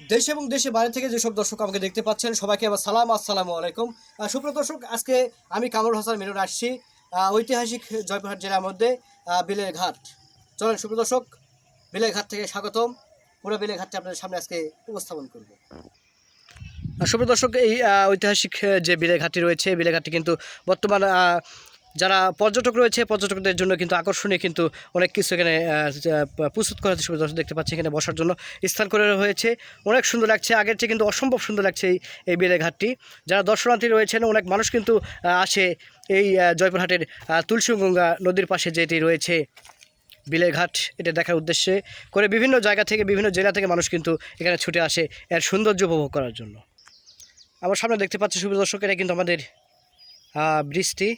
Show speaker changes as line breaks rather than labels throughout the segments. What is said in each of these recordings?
দেশ এবং দেশে বাইরে থেকে যেসব দর্শক আমাকে দেখতে পাচ্ছেন, সবাইকে আমার সালাম, আসসালামু আলাইকুম। সুপ্রিয় দর্শক, আজকে আমি কামরুল হাসান মিলন আসছি ঐতিহাসিক জয়পুরহাট জেলার মধ্যে বিলের ঘাট। চলেন সুপ্রিয় দর্শক, বিলের ঘাট থেকে স্বাগতম। পুরো বিলের আপনাদের সামনে আজকে উপস্থাপন করব। সুপ্রিয় দর্শক, এই ঐতিহাসিক যে বিলের ঘাটটি রয়েছে বিলের ঘাটটি কিন্তু বর্তমান যারা পর্যটক রয়েছে, পর্যটকদের জন্য কিন্তু আকর্ষণীয় কিন্তু অনেক কিছু এখানে প্রস্তুত করা সুপ্রিয় দর্শক দেখতে পাচ্ছি এখানে বসার জন্য স্থান করে হয়েছে অনেক সুন্দর লাগছে, আগের চেয়ে কিন্তু অসম্ভব সুন্দর লাগছে এই এই ঘাটটি। যারা দর্শনার্থী রয়েছেন, অনেক মানুষ কিন্তু আসে এই জয়পুরহাটের তুলসীগঙ্গা নদীর পাশে যেটি রয়েছে বিলের ঘাট, এটা দেখার উদ্দেশ্যে করে বিভিন্ন জায়গা থেকে, বিভিন্ন জেলা থেকে মানুষ কিন্তু এখানে ছুটে আসে এর সৌন্দর্য উপভোগ করার জন্য। আমার সামনে দেখতে পাচ্ছি সুপ্রিয় দর্শক, এটা কিন্তু আমাদের ব্রিজটি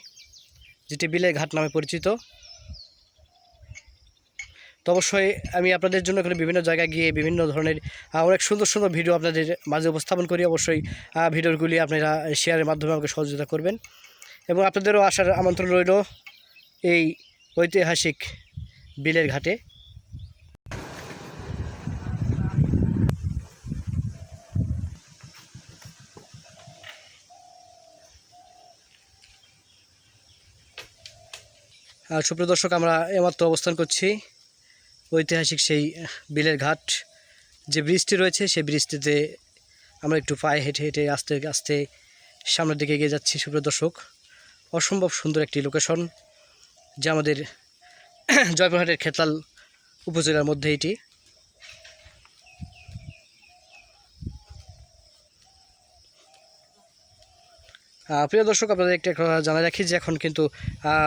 যেটি বিলের ঘাট নামে পরিচিত। তো অবশ্যই আমি আপনাদের জন্য এখানে বিভিন্ন জায়গায় গিয়ে বিভিন্ন ধরনের অনেক সুন্দর সুন্দর ভিডিও আপনাদের মাঝে উপস্থাপন করি। অবশ্যই ভিডিওগুলি আপনারা শেয়ারের মাধ্যমে আমাকে সহযোগিতা করবেন। এবং আপনাদেরও আসার আমন্ত্রণ রইল এই ঐতিহাসিক বিলের ঘাটে। সুপ্রিয় দর্শক, আমরা এমাত্র অবস্থান করছি ঐতিহাসিক সেই বিলের ঘাট। যে ব্রিজটি রয়েছে, সেই ব্রিজটিতে আমরা একটু পায়ে হেঁটে হেঁটে আস্তে আস্তে সামনের দিকে এগিয়ে যাচ্ছি সুপ্রিয় দর্শক। অসম্ভব সুন্দর একটি লোকেশন যা আমাদের জয়পুরহাটের খেতলাল উপজেলার মধ্যে এটি। প্রিয় দর্শক, আপনাদের একটা জানা রাখি যে এখন কিন্তু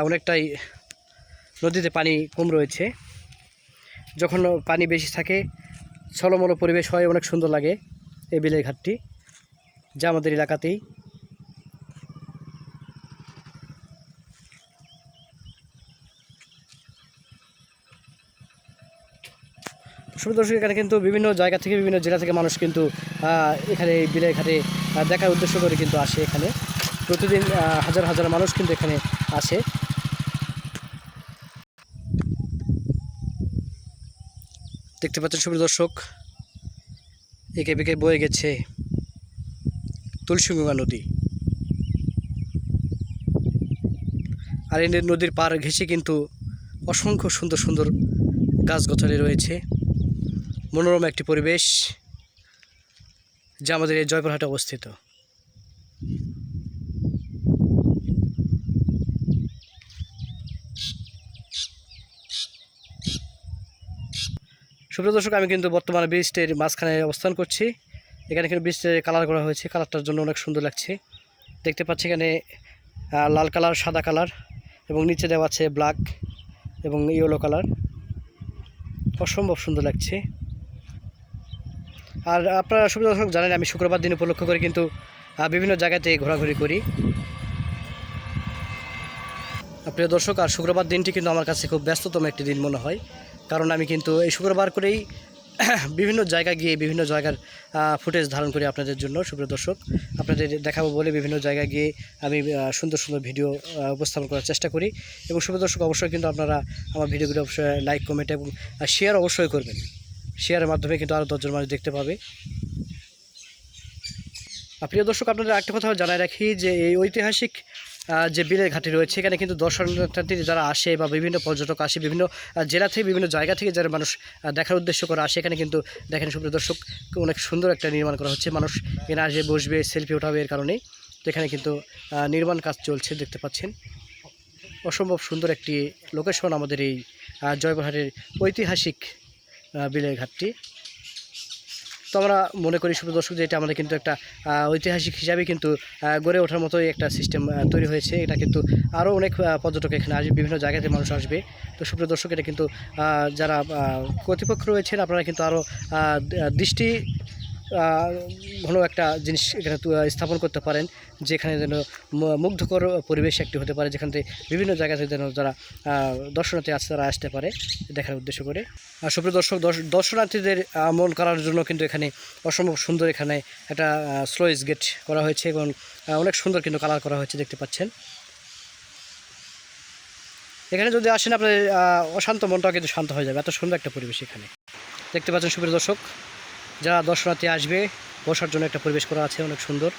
অনেকটাই নদীতে পানি কম রয়েছে। যখন পানি বেশি থাকে, ছলমল পরিবেশ হয়, অনেক সুন্দর লাগে এই বিলের ঘাটটি, যা আমাদের এলাকাতেই। সুপ্রিয় দর্শক, এখানে কিন্তু বিভিন্ন জায়গা থেকে, বিভিন্ন জেলা থেকে মানুষ কিন্তু এখানে এই বিলের ঘাটে দেখার উদ্দেশ্য করে কিন্তু আসে এখানে। প্রতিদিন হাজার হাজার মানুষ কিন্তু এখানে আসে। দেখতে পাচ্ছেন সুপ্রিয় দর্শক, একে বেঁকে বয়ে গেছে তুলসীগঙ্গা নদী। আর এই নদীর পার ঘেঁষে কিন্তু অসংখ্য সুন্দর সুন্দর গাছগাছালি রয়েছে। মনোরম একটি পরিবেশ, যা আমাদের এই জয়পুরহাটে অবস্থিত। সুপ্রিয় দর্শক, আমি কিন্তু বর্তমানে ব্রিজটির মাঝখানে অবস্থান করছি। এখানে কিন্তু ব্রিজটির কালার করা হয়েছে। কালারটার জন্য অনেক সুন্দর লাগছে। দেখতে পাচ্ছি এখানে লাল কালার, সাদা কালার এবং নিচে দেওয়া আছে ব্ল্যাক এবং ইয়েলো কালার। অসম্ভব সুন্দর লাগছে। আর আপনারা সুবিধা দর্শক জানেন, আমি শুক্রবার দিন উপলক্ষ করে কিন্তু বিভিন্ন জায়গাতে ঘোরাঘুরি করি। প্রিয় দর্শক, আর শুক্রবার দিনটি কিন্তু আমার কাছে খুব ব্যস্ততম একটি দিন মনে হয়। কারণ আমি কিন্তু এই শুক্রবার করেই বিভিন্ন জায়গায় গিয়ে বিভিন্ন জায়গার ফুটেজ ধারণ করি আপনাদের জন্য, সুপ্রিয় দর্শক। আপনাদের দেখাবো বলে বিভিন্ন জায়গায় গিয়ে আমি সুন্দর সুন্দর ভিডিও উপস্থাপন করার চেষ্টা করি। এবং সুপ্রিয় দর্শক, অবশ্যই কিন্তু আপনারা আমার ভিডিওগুলো অবশ্যই লাইক কমেন্ট এবং শেয়ার অবশ্যই করবেন। শেয়ারের মাধ্যমে কিন্তু আরও দশজন মানুষ দেখতে পাবে। প্রিয় দর্শক, আপনাদের একটা কথা জানাই রাখি যে এই ঐতিহাসিক যে বিলের ঘাটি রয়েছে, এখানে কিন্তু দর্শনার্থী যারা আসে বা বিভিন্ন পর্যটক আসে, বিভিন্ন জেলা থেকে, বিভিন্ন জায়গা থেকে যারা মানুষ দেখার উদ্দেশ্য করে আসে, এখানে কিন্তু দেখেন সুপ্রিয় দর্শক, অনেক সুন্দর একটা নির্মাণ করা হচ্ছে। মানুষ এখানে আসবে বসবে সেলফি ওঠাবে এর কারণেই। তো এখানে কিন্তু নির্মাণ কাজ চলছে, দেখতে পাচ্ছেন। অসম্ভব সুন্দর একটি লোকেশন আমাদের এই জয়পুরহাটের ঐতিহাসিক বিলের ঘাটটি। তো আমরা মনে করি শুধু দর্শক, যে এটা আমাদের কিন্তু একটা ঐতিহাসিক হিসাবে কিন্তু গড়ে ওঠার মতোই একটা সিস্টেম তৈরি হয়েছে। এটা কিন্তু আরও অনেক পর্যটক এখানে আসবে, বিভিন্ন জায়গাতে মানুষ আসবে। তো সুপ্রিয় দর্শক, এটা কিন্তু যারা কর্তৃপক্ষ রয়েছেন, আপনারা কিন্তু আরও দৃষ্টি ঘন একটা জিনিস এখানে স্থাপন করতে পারেন, যেখানে যেন মুগ্ধকর পরিবেশ একটি হতে পারে, যেখান থেকে বিভিন্ন জায়গা থেকে যেন যারা দর্শনার্থী আছে তারা আসতে পারে দেখার উদ্দেশ্য করে। আর সুপ্রিয় দর্শক, দর্শ- দর্শনার্থীদের মন করার জন্য কিন্তু এখানে অসম্ভব সুন্দর এখানে একটা স্লোইস গেট করা হয়েছে এবং অনেক সুন্দর কিন্তু কালার করা হয়েছে দেখতে পাচ্ছেন। এখানে যদি আসেন আপনার অশান্ত মনটাও কিন্তু শান্ত হয়ে যাবে, এত সুন্দর একটা পরিবেশ এখানে। দেখতে পাচ্ছেন সুপ্রিয় দর্শক যারা দর্শনার্থী আসবে বসার জন্য একটা পরিবেশ করা আছে অনেক সুন্দর।